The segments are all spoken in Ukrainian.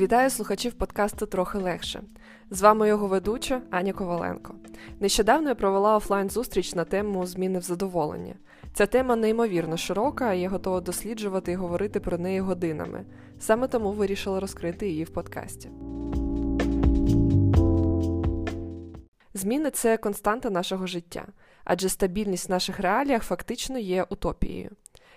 Вітаю слухачів подкасту Трохи легше. З вами його ведуча Аня Коваленко. Нещодавно я провела офлайн зустріч на тему зміни в задоволення. Ця тема неймовірно широка, і я готова досліджувати і говорити про неї годинами. Саме тому вирішила розкрити її в подкасті. Зміни це константа нашого життя, адже стабільність в наших реаліях фактично є утопією.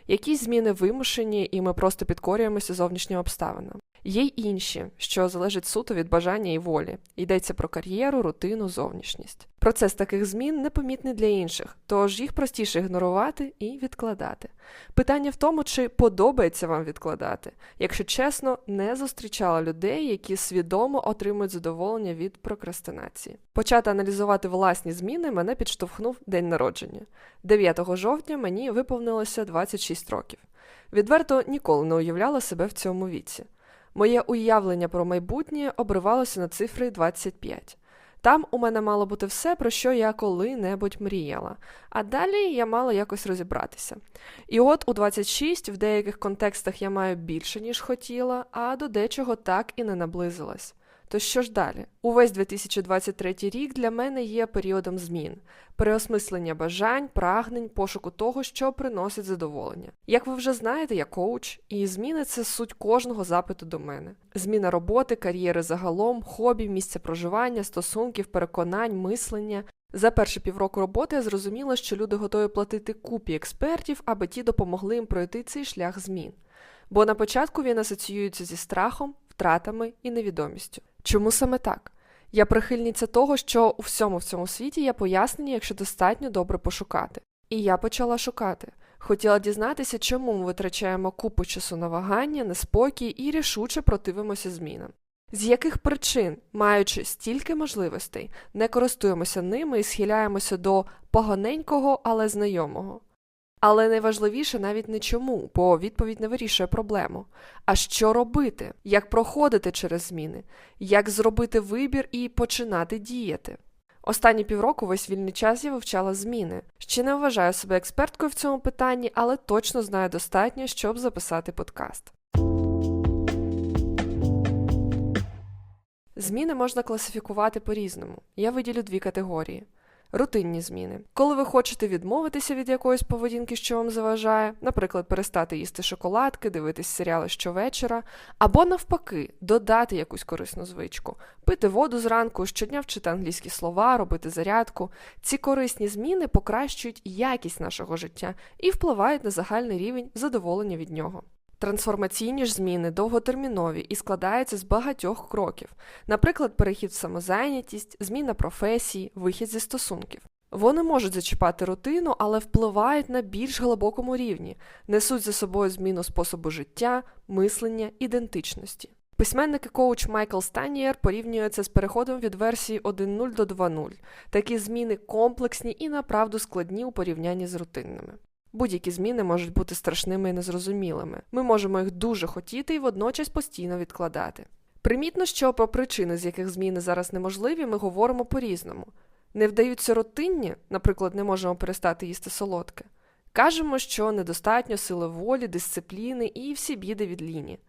Якісь зміни вимушені, і ми просто підкорюємося зовнішнім обставинам. Є й інші, що залежить суто від бажання і волі. Йдеться про кар'єру, рутину, зовнішність. Процес таких змін непомітний для інших, тож їх простіше ігнорувати і відкладати. Питання в тому, чи подобається вам відкладати. Якщо чесно, не зустрічала людей, які свідомо отримують задоволення від прокрастинації. Почати аналізувати власні зміни мене підштовхнув день народження. 9 жовтня мені виповнилося 26 років. Відверто ніколи не уявляла себе в цьому віці. Моє уявлення про майбутнє обривалося на цифри 25. Там у мене мало бути все, про що я коли-небудь мріяла, а далі я мала якось розібратися. І от у 26 в деяких контекстах я маю більше, ніж хотіла, а до дечого так і не наблизилась. То що ж далі? Увесь 2023 рік для мене є періодом змін, переосмислення бажань, прагнень, пошуку того, що приносить задоволення. Як ви вже знаєте, я коуч, і зміни це суть кожного запиту до мене. Зміна роботи, кар'єри загалом, хобі, місця проживання, стосунків, переконань, мислення. За перші півроку роботи я зрозуміла, що люди готові платити купі експертів, аби ті допомогли їм пройти цей шлях змін. Бо на початку він асоціюється зі страхом, втратами і невідомістю. Чому саме так? Я прихильниця того, що у всьому в цьому світі є пояснення, якщо достатньо добре пошукати. І я почала шукати. Хотіла дізнатися, чому ми витрачаємо купу часу на вагання, неспокій і рішуче противимося змінам. З яких причин, маючи стільки можливостей, не користуємося ними і схиляємося до поганенького, але знайомого. Але найважливіше навіть не чому, бо відповідь не вирішує проблему. А що робити, як проходити через зміни, як зробити вибір і починати діяти. Останні півроку весь вільний час я вивчала зміни. Ще не вважаю себе експерткою в цьому питанні, але точно знаю достатньо, щоб записати подкаст. Зміни можна класифікувати по-різному. Я виділю дві категорії. Рутинні зміни. Коли ви хочете відмовитися від якоїсь поведінки, що вам заважає, наприклад, перестати їсти шоколадки, дивитись серіали щовечора, або навпаки, додати якусь корисну звичку, пити воду зранку, щодня вчити англійські слова, робити зарядку. Ці корисні зміни покращують якість нашого життя і впливають на загальний рівень задоволення від нього. Трансформаційні ж зміни довготермінові і складаються з багатьох кроків, наприклад, перехід в самозайнятість, зміна професії, вихід зі стосунків. Вони можуть зачіпати рутину, але впливають на більш глибокому рівні, несуть за собою зміну способу життя, мислення, ідентичності. Письменник і коуч Майкл Станієр порівнює з переходом від версії 1.0 до 2.0. Такі зміни комплексні і направду складні у порівнянні з рутинними. Будь-які зміни можуть бути страшними і незрозумілими. Ми можемо їх дуже хотіти і водночас постійно відкладати. Примітно, що про причини, з яких зміни зараз неможливі, ми говоримо по-різному. Не вдаються рутинні, наприклад, не можемо перестати їсти солодке. Кажемо, що недостатньо сили волі, дисципліни і всі біди від ліні.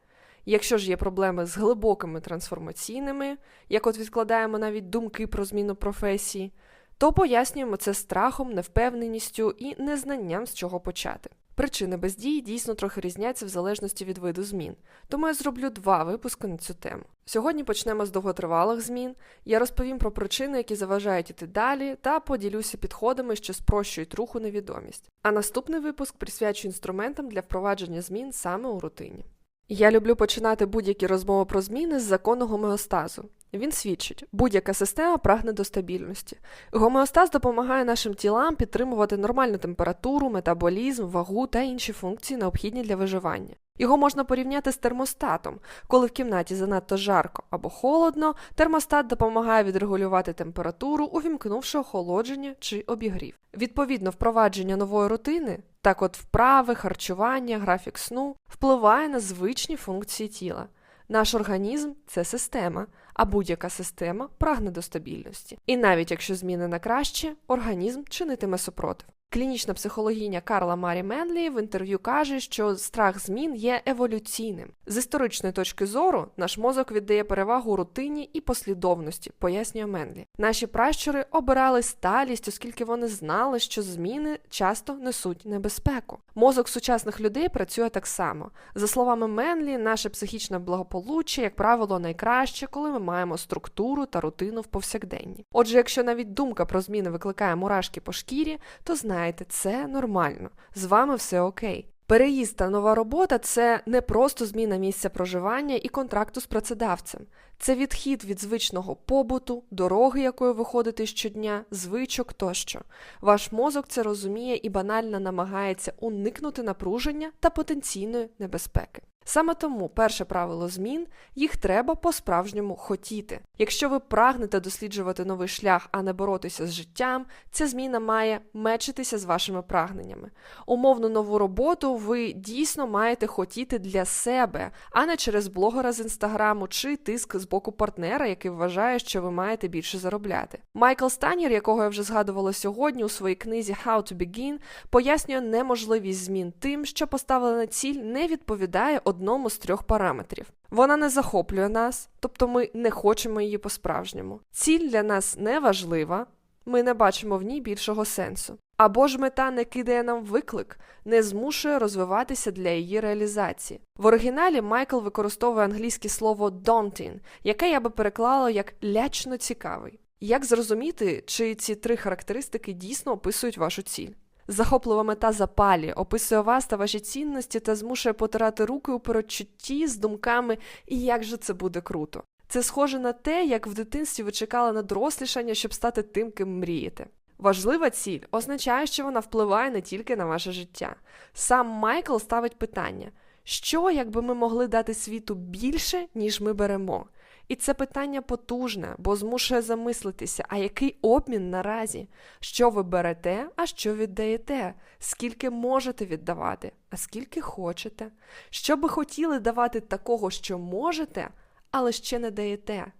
Якщо ж є проблеми з глибокими трансформаційними, як от відкладаємо навіть думки про зміну професії, то пояснюємо це страхом, невпевненістю і незнанням з чого почати. Причини бездії дійсно трохи різняться в залежності від виду змін, тому я зроблю два випуски на цю тему. Сьогодні почнемо з довготривалих змін. Я розповім про причини, які заважають іти далі, та поділюся підходами, що спрощують руху невідомість. А наступний випуск присвячу інструментам для впровадження змін саме у рутині. Я люблю починати будь-які розмови про зміни з закону гомеостазу. Він свідчить, будь-яка система прагне до стабільності. Гомеостаз допомагає нашим тілам підтримувати нормальну температуру, метаболізм, вагу та інші функції, необхідні для виживання. Його можна порівняти з термостатом. Коли в кімнаті занадто жарко або холодно, термостат допомагає відрегулювати температуру, увімкнувши охолодження чи обігрів. Відповідно, впровадження нової рутини, так от вправи, харчування, графік сну, впливає на звичні функції тіла. Наш організм це система, а будь-яка система прагне до стабільності. І навіть якщо зміни на краще, організм чинитиме супротив. Клінічна психологиня Карла Марі Менлі в інтерв'ю каже, що страх змін є еволюційним. З історичної точки зору наш мозок віддає перевагу рутині і послідовності, пояснює Менлі. Наші пращури обирали сталість, оскільки вони знали, що зміни часто несуть небезпеку. Мозок сучасних людей працює так само. За словами Менлі, наше психічне благополуччя, як правило, найкраще, коли ми маємо структуру та рутину в повсякденні. Отже, якщо навіть думка про зміни викликає мурашки по шкірі, то знаєте, це нормально. З вами все окей. Переїзд та нова робота це не просто зміна місця проживання і контракту з працедавцем. Це відхід від звичного побуту, дороги, якою ви ходите щодня, звичок тощо. Ваш мозок це розуміє і банально намагається уникнути напруження та потенційної небезпеки. Саме тому перше правило змін їх треба по-справжньому хотіти. Якщо ви прагнете досліджувати новий шлях, а не боротися з життям, ця зміна має мечитися з вашими прагненнями. Умовну нову роботу ви дійсно маєте хотіти для себе, а не через блогера з інстаграму чи тиск з боку партнера, який вважає, що ви маєте більше заробляти. Майкл Станір, якого я вже згадувала сьогодні у своїй книзі How to Begin, пояснює неможливість змін тим, що поставлена ціль не відповідає одному з трьох параметрів. Вона не захоплює нас, тобто ми не хочемо її по-справжньому. Ціль для нас не важлива, ми не бачимо в ній більшого сенсу. Або ж мета не кидає нам виклик, не змушує розвиватися для її реалізації. В оригіналі Майкл використовує англійське слово daunting, яке я би переклала як лячно цікавий. Як зрозуміти, чи ці три характеристики дійсно описують вашу ціль? Захоплива мета запалі, описує вас та ваші цінності та змушує потирати руки у передчутті з думками, і як же це буде круто. Це схоже на те, як в дитинстві ви чекали на дорослішання, щоб стати тим, ким мрієте. Важлива ціль означає, що вона впливає не тільки на ваше життя. Сам Майкл ставить питання: що, якби ми могли дати світу більше, ніж ми беремо? І це питання потужне, бо змушує замислитися, а який обмін наразі? Що ви берете, а що віддаєте? Скільки можете віддавати, а скільки хочете? Що би хотіли давати такого, що можете, але ще не даєте?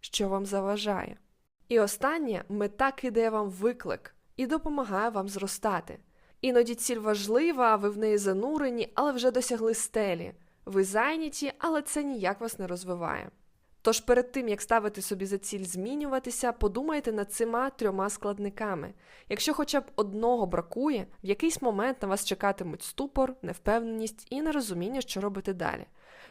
Що вам заважає? І останнє мета кидає вам виклик і допомагає вам зростати. Іноді ціль важлива, ви в неї занурені, але вже досягли стелі. Ви зайняті, але це ніяк вас не розвиває. Тож перед тим, як ставити собі за ціль змінюватися, подумайте над цими трьома складниками. Якщо хоча б одного бракує, в якийсь момент на вас чекатимуть ступор, невпевненість і нерозуміння, що робити далі.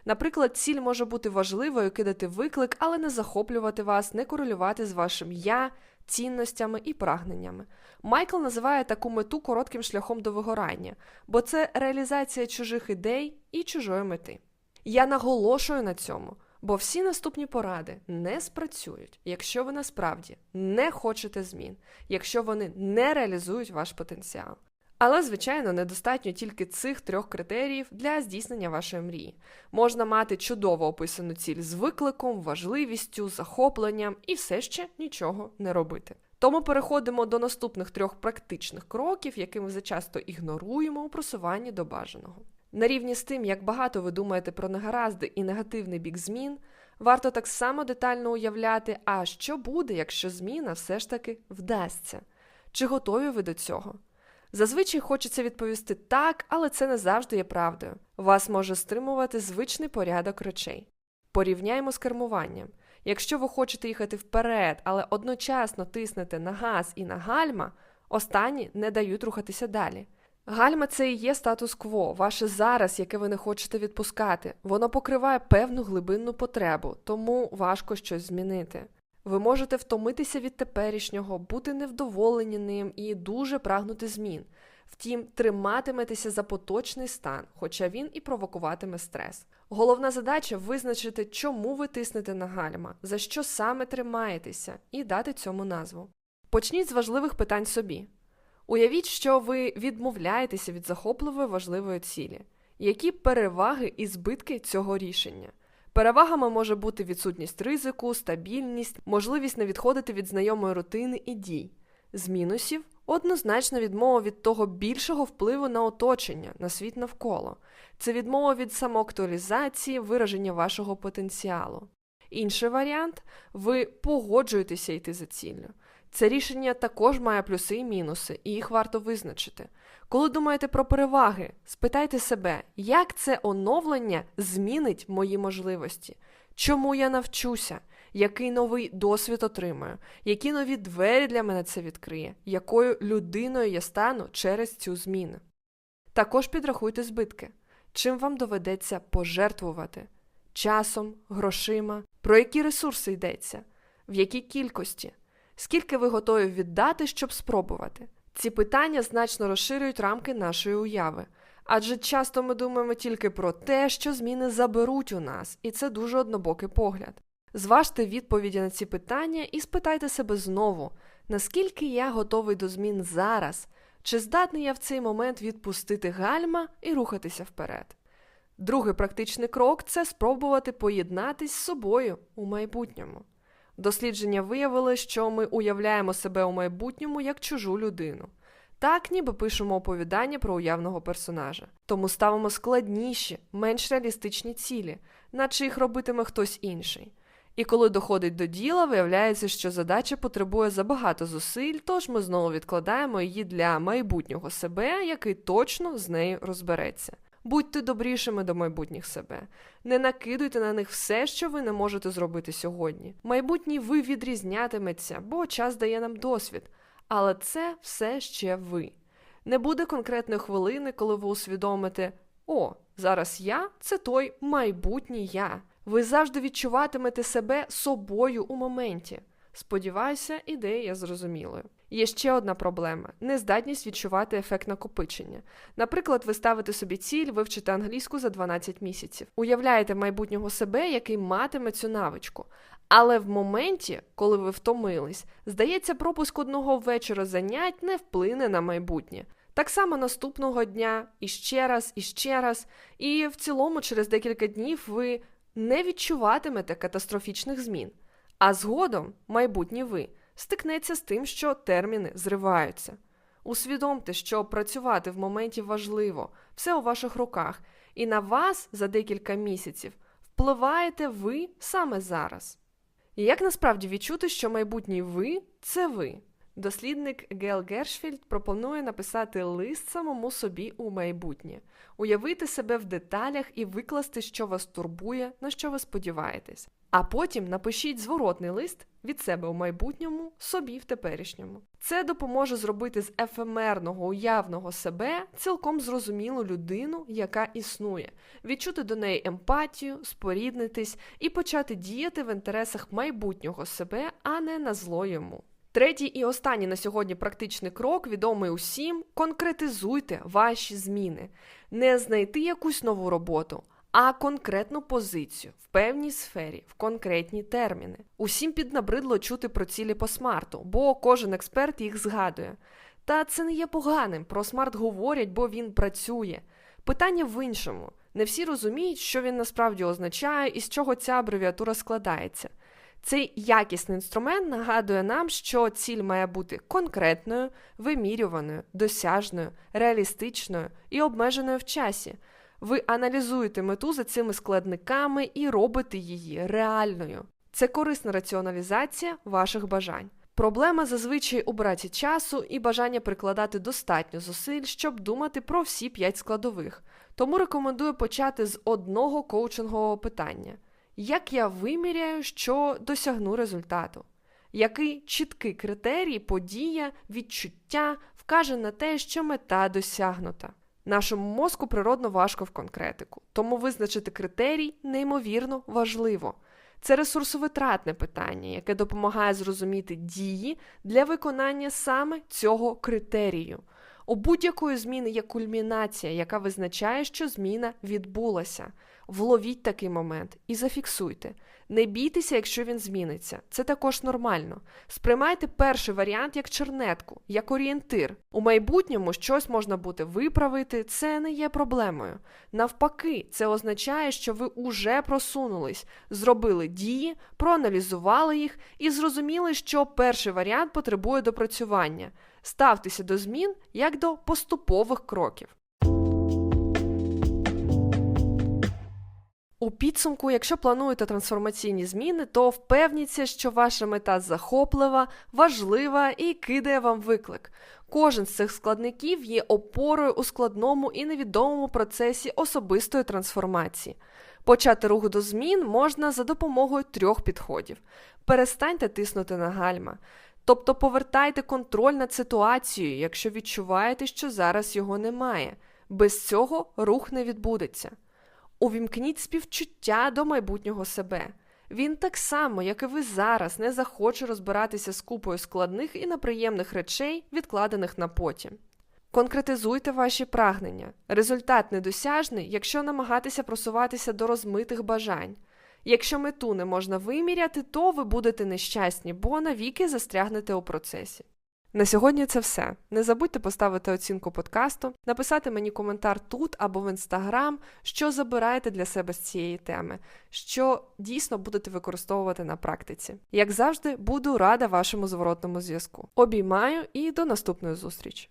Наприклад, ціль може бути важливою кидати виклик, але не захоплювати вас, не корелювати з вашим я, цінностями і прагненнями. Майкл називає таку мету коротким шляхом до вигорання, бо це реалізація чужих ідей і чужої мети. Я наголошую на цьому. Бо всі наступні поради не спрацюють, якщо ви насправді не хочете змін, якщо вони не реалізують ваш потенціал. Але, звичайно, недостатньо тільки цих трьох критеріїв для здійснення вашої мрії. Можна мати чудово описану ціль з викликом, важливістю, захопленням і все ще нічого не робити. Тому переходимо до наступних трьох практичних кроків, які ми зачасто ігноруємо у просуванні до бажаного. На рівні з тим, як багато ви думаєте про негаразди і негативний бік змін, варто так само детально уявляти, а що буде, якщо зміна все ж таки вдасться. Чи готові ви до цього? Зазвичай хочеться відповісти так, але це не завжди є правдою. Вас може стримувати звичний порядок речей. Порівняємо з кермуванням. Якщо ви хочете їхати вперед, але одночасно тиснете на газ і на гальма, останні не дають рухатися далі. Гальма це і є статус-кво, ваше зараз, яке ви не хочете відпускати. Воно покриває певну глибинну потребу, тому важко щось змінити. Ви можете втомитися від теперішнього, бути невдоволені ним і дуже прагнути змін. Втім, триматиметеся за поточний стан, хоча він і провокуватиме стрес. Головна задача визначити, чому ви тиснете на гальма, за що саме тримаєтеся, і дати цьому назву. Почніть з важливих питань собі. Уявіть, що ви відмовляєтеся від захопливої важливої цілі. Які переваги і збитки цього рішення? Перевагами може бути відсутність ризику, стабільність, можливість не відходити від знайомої рутини і дій. З мінусів однозначно відмова від того більшого впливу на оточення, на світ навколо. Це відмова від самоактуалізації, вираження вашого потенціалу. Інший варіант ви погоджуєтеся йти за ціллю. Це рішення також має плюси і мінуси, і їх варто визначити. Коли думаєте про переваги, спитайте себе, як це оновлення змінить мої можливості, чому я навчуся, який новий досвід отримаю, які нові двері для мене це відкриє, якою людиною я стану через цю зміну. Також підрахуйте збитки, чим вам доведеться пожертвувати? Часом, грошима, про які ресурси йдеться, в якій кількості, скільки ви готові віддати, щоб спробувати. Ці питання значно розширюють рамки нашої уяви, адже часто ми думаємо тільки про те, що зміни заберуть у нас, і це дуже однобокий погляд. Зважте відповіді на ці питання і спитайте себе знову, наскільки я готовий до змін зараз, чи здатний я в цей момент відпустити гальма і рухатися вперед. Другий практичний крок це спробувати поєднатись з собою у майбутньому. Дослідження виявили, що ми уявляємо себе у майбутньому як чужу людину. Так, ніби пишемо оповідання про уявного персонажа. Тому ставимо складніші, менш реалістичні цілі, наче їх робитиме хтось інший. І коли доходить до діла, виявляється, що задача потребує забагато зусиль, тож ми знову відкладаємо її для майбутнього себе, який точно з нею розбереться. Будьте добрішими до майбутніх себе, не накидуйте на них все, що ви не можете зробити сьогодні. Майбутній ви відрізнятиметься, бо час дає нам досвід, але це все ще ви. Не буде конкретної хвилини, коли ви усвідомите: о, зараз я це той майбутній я. Ви завжди відчуватимете себе собою у моменті. Сподіваюся, ідея зрозумілою. Є ще одна проблема нездатність відчувати ефект накопичення. Наприклад, ви ставите собі ціль вивчити англійську за 12 місяців. Уявляєте майбутнього себе, який матиме цю навичку. Але в моменті, коли ви втомились, здається, пропуск одного вечора занять не вплине на майбутнє. Так само наступного дня, і ще раз, і ще раз, і в цілому, через декілька днів ви не відчуватимете катастрофічних змін. А згодом майбутнє ви стикнеться з тим, що терміни зриваються. Усвідомте, що працювати в моменті важливо, все у ваших руках, і на вас за декілька місяців впливаєте ви саме зараз. І як насправді відчути, що майбутній ви це ви? Дослідник Гел Гершфільд пропонує написати лист самому собі у майбутнє, уявити себе в деталях і викласти, що вас турбує, на що ви сподіваєтесь. А потім напишіть зворотний лист від себе у майбутньому, собі в теперішньому. Це допоможе зробити з ефемерного уявного себе цілком зрозумілу людину, яка існує, відчути до неї емпатію, споріднитись і почати діяти в інтересах майбутнього себе, а не на зло йому. Третій і останній на сьогодні практичний крок, відомий усім, конкретизуйте ваші зміни, не знайти якусь нову роботу, а конкретну позицію в певній сфері, в конкретні терміни. Усім піднабридло чути про цілі по смарту, бо кожен експерт їх згадує. Та це не є поганим. Про смарт говорять, бо він працює. Питання в іншому. Не всі розуміють, що він насправді означає і з чого ця абревіатура складається. Цей якісний інструмент нагадує нам, що ціль має бути конкретною, вимірюваною, досяжною, реалістичною і обмеженою в часі. Ви аналізуєте мету за цими складниками і робите її реальною. Це корисна раціоналізація ваших бажань. Проблема зазвичай у браті часу і бажання прикладати достатньо зусиль, щоб думати про всі п'ять складових. Тому рекомендую почати з одного коучингового питання. Як я виміряю, що досягну результату? Який чіткий критерій, подія, відчуття вкаже на те, що мета досягнута? Нашому мозку природно важко в конкретику, тому визначити критерій неймовірно важливо. Це ресурсовитратне питання, яке допомагає зрозуміти дії для виконання саме цього критерію. У будь-якої зміни є кульмінація, яка визначає, що зміна відбулася. Вловіть такий момент і зафіксуйте. Не бійтеся, якщо він зміниться. Це також нормально. Сприймайте перший варіант як чернетку, як орієнтир. У майбутньому щось можна буде виправити, це не є проблемою. Навпаки, це означає, що ви уже просунулись, зробили дії, проаналізували їх і зрозуміли, що перший варіант потребує допрацювання. Ставтеся до змін як до поступових кроків. У підсумку, якщо плануєте трансформаційні зміни, то впевніться, що ваша мета захоплива, важлива і кидає вам виклик. Кожен з цих складників є опорою у складному і невідомому процесі особистої трансформації. Почати рух до змін можна за допомогою трьох підходів: перестаньте тиснути на гальма, тобто повертайте контроль над ситуацією, якщо відчуваєте, що зараз його немає. Без цього рух не відбудеться. Увімкніть співчуття до майбутнього себе. Він так само, як і ви зараз, не захоче розбиратися з купою складних і неприємних речей, відкладених на потім. Конкретизуйте ваші прагнення. Результат недосяжний, якщо намагатися просуватися до розмитих бажань. Якщо мету не можна виміряти, то ви будете нещасні, бо навіки застрягнете у процесі. На сьогодні це все. Не забудьте поставити оцінку подкасту, написати мені коментар тут або в інстаграм, що забираєте для себе з цієї теми, що дійсно будете використовувати на практиці. Як завжди, буду рада вашому зворотному зв'язку. Обіймаю і до наступної зустрічі!